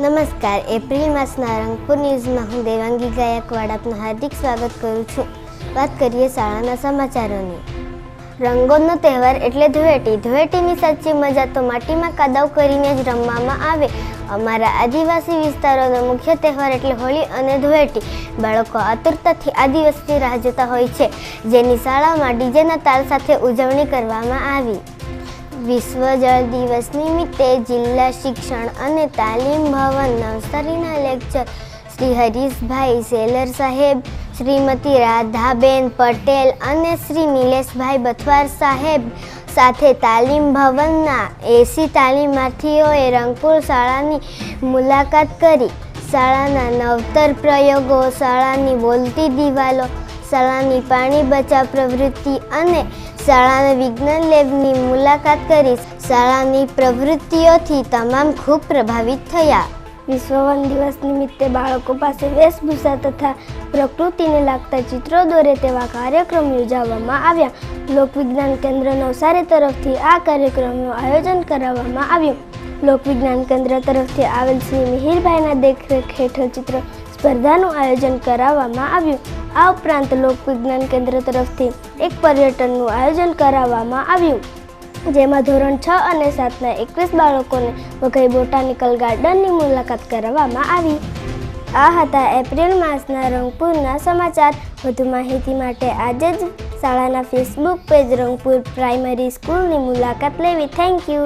નમસ્કાર, એપ્રિલ માસના રંગપુર ન્યૂઝમાં હું દેવાંગી ગાયકવાડ આપનું હાર્દિક સ્વાગત કરું છું. વાત કરીએ શાળાના સમાચારોની. રંગોનો તહેવાર એટલે ધૂળેટી. ધૂળેટીની સાચી મજા તો માટીમાં કાદવ કરીને જ રમવામાં આવે. અમારા આદિવાસી વિસ્તારોનો મુખ્ય તહેવાર એટલે હોળી અને ધૂળેટી. બાળકો આતુરતાથી આ રાહ જોતા હોય છે. જેની શાળામાં ડીજેના તાલ સાથે ઉજવણી કરવામાં આવી. વિશ્વ જળ દિવસ નિમિત્તે જિલ્લા શિક્ષણ અને તાલીમ ભવન નવસારીના લેક્ચર શ્રી હરીશભાઈ સેલર સાહેબ, શ્રીમતી રાધાબેન પટેલ અને શ્રી નિલેશભાઈ બથવાર સાહેબ સાથે તાલીમ ભવનના એસી તાલીમાર્થીઓએ રંગપુર શાળાની મુલાકાત કરી. શાળાના નવતર પ્રયોગો, શાળાની બોલતી દિવાલો શાળાની પાણી બચાવ પ્રવૃત્તિ અને શાળાના વિજ્ઞાન લેબની મુલાકાત કરી શાળાની પ્રવૃત્તિઓથી તમામ ખૂબ પ્રભાવિત થયા. વિશ્વ દિવસ નિમિત્તે બાળકો પાસે વેશભૂષા તથા પ્રકૃતિને લાગતા ચિત્રો દોરે તેવા કાર્યક્રમ યોજાવામાં આવ્યા. લોકવિજ્ઞાન કેન્દ્ર નવસારી તરફથી આ કાર્યક્રમનું આયોજન કરાવવામાં આવ્યું. લોકવિજ્ઞાન કેન્દ્ર તરફથી આવેલ શ્રી મિહિરભાઈના દેખરેખ હેઠળ ચિત્ર સ્પર્ધાનું આયોજન કરાવવામાં આવ્યું. આ ઉપરાંત લોકવિજ્ઞાન કેન્દ્ર તરફથી એક પર્યટનનું આયોજન કરાવવામાં આવ્યું. જેમાં ધોરણ છ અને સાતના એકવીસ બાળકોને વઘઈ બોટાનિકલ ગાર્ડનની મુલાકાત કરાવવામાં આવી. આ હતા એપ્રિલ માસના રંગપુરના સમાચાર. વધુ માહિતી માટે આજે જ શાળાના ફેસબુક પેજ રંગપુર પ્રાઇમરી સ્કૂલની મુલાકાત લેવી. Thank you.